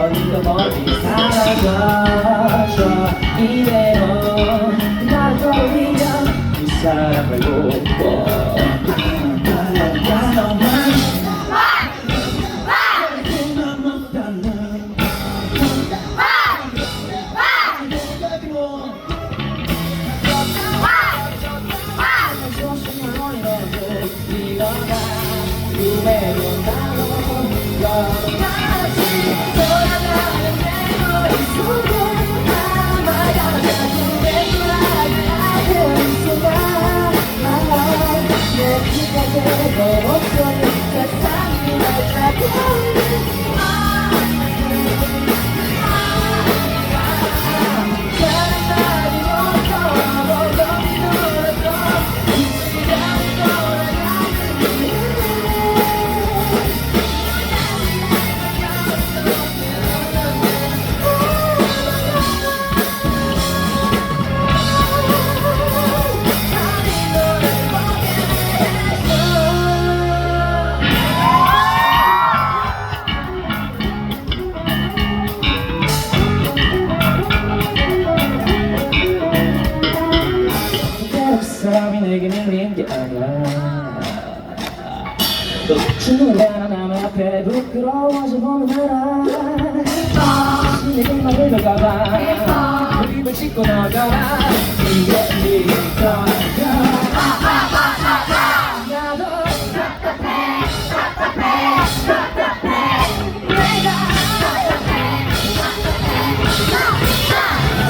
Love. 있는 게 아니야 내가 남 앞에 부끄러워서 보는 나라 내게만 흘러가봐 입을 씻고 나가라 이게 이건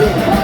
Yeah.